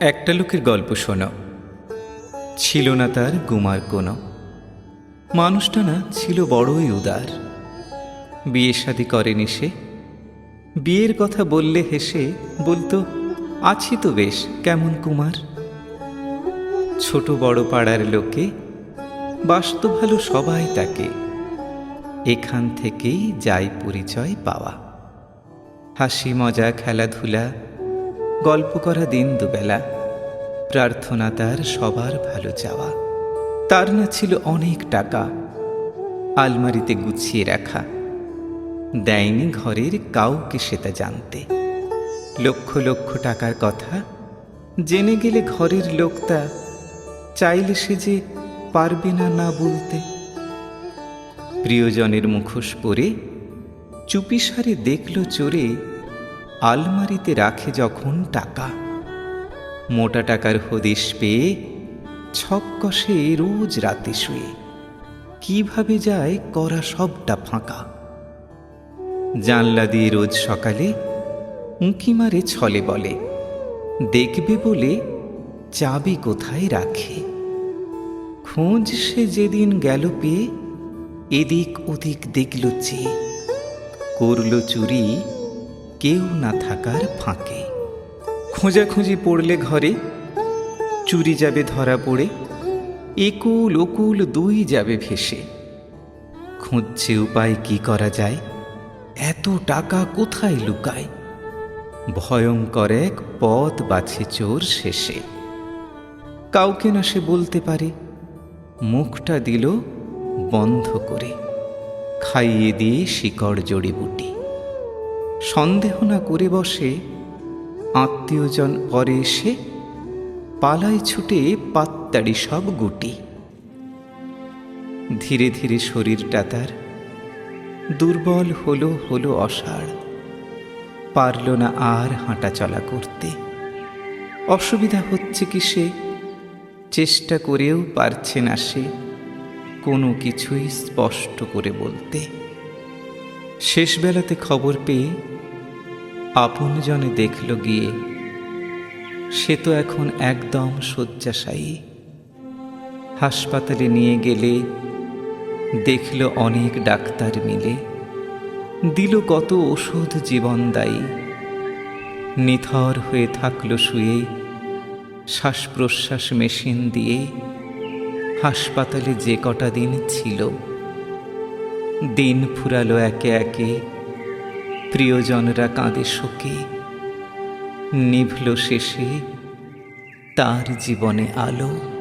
একটা লোকের গল্প শোনো। ছিল না তার গুমার কোনো। মানুষটা না ছিল বড়ই উদার। বিয়ে শাদি করেনি সে। বিয়ের কথা বললে হেসে বলতো, আছি তো বেশ, কেমন কুমার? ছোট বড় পাড়ার লোকে, বাস্ত ভালো সবাই তাকে। এখান থেকেই যায় পরিচয় পাওয়া। হাসি, মজা, খেলাধুলা গল্প করা দিন দুবেলা। প্রার্থনা তার সবার ভালো চাওয়া। তার না ছিল অনেক টাকা। আলমারিতে গুছিয়ে রাখা। দেয়নি ঘরের কাউকে সেটা জানতে। লক্ষ লক্ষ টাকার কথা। জেনে গেলে ঘরের লোকটা চাইলে সে যে পারবে না না বলতে। প্রিয়জনের মুখোশ পরে চুপিসারে দেখল চোরে আলমারিতে রাখে যখন টাকা। মোটা টাকার হদিশ পেয়ে ছক কষে রোজ রাতে শুয়ে। কীভাবে যায় করা সবটা ফাঁকা। জানলা দিয়ে রোজ সকালে উঁকি মারে ছলে বলে। দেখবে বলে চাবি কোথায় রাখে। খোঁজ সে যেদিন গেল পেয়ে এদিক ওদিক দেখল চেয়ে। করল চুরি কেউ না থাকার ফাঁকে। খোঁজাখুঁজি পড়লে ঘরে, চুরি যাবে ধরা পড়ে, একুল ওকুল দুই যাবে ভেসে। খুঁজছে উপায় কি করা যায়, এত টাকা কোথায় লুকায়? ভয়ঙ্কর এক পথ বাছে চোর শেষে। কাউকে না সে বলতে পারে, মুখটা দিল বন্ধ করে। খাইয়ে দিয়ে শিকড় জড়িবুটি। সন্দেহ না করে বসে আত্মীয়জন পরে এসে পালায় ছুটে পাত্তাড়ি সব গুটি। ধীরে ধীরে শরীরটা তার দুর্বল হলো হলো অসাড়। পারল না আর হাঁটা চলা করতে। অসুবিধা হচ্ছে কি সে? চেষ্টা করেও পারছে না সে কোনো কিছুই স্পষ্ট করে বলতে। শেষবেলাতে খবর পেয়ে আপনজনে দেখল গিয়ে সে তো এখন একদম শয্যাশায়ী। হাসপাতালে নিয়ে গেলে দেখল অনেক ডাক্তার মিলে। দিল কত ওষুধ জীবনদায়ী নিথর হয়ে থাকল শুয়ে শ্বাস প্রশ্বাস মেশিন দিয়ে। হাসপাতালে যে কটা দিন ছিল দিন ফুরালো একে একে। প্রিয়জনরা কাঁদে শোকে। নিভল শেষে তার জীবনে আলো।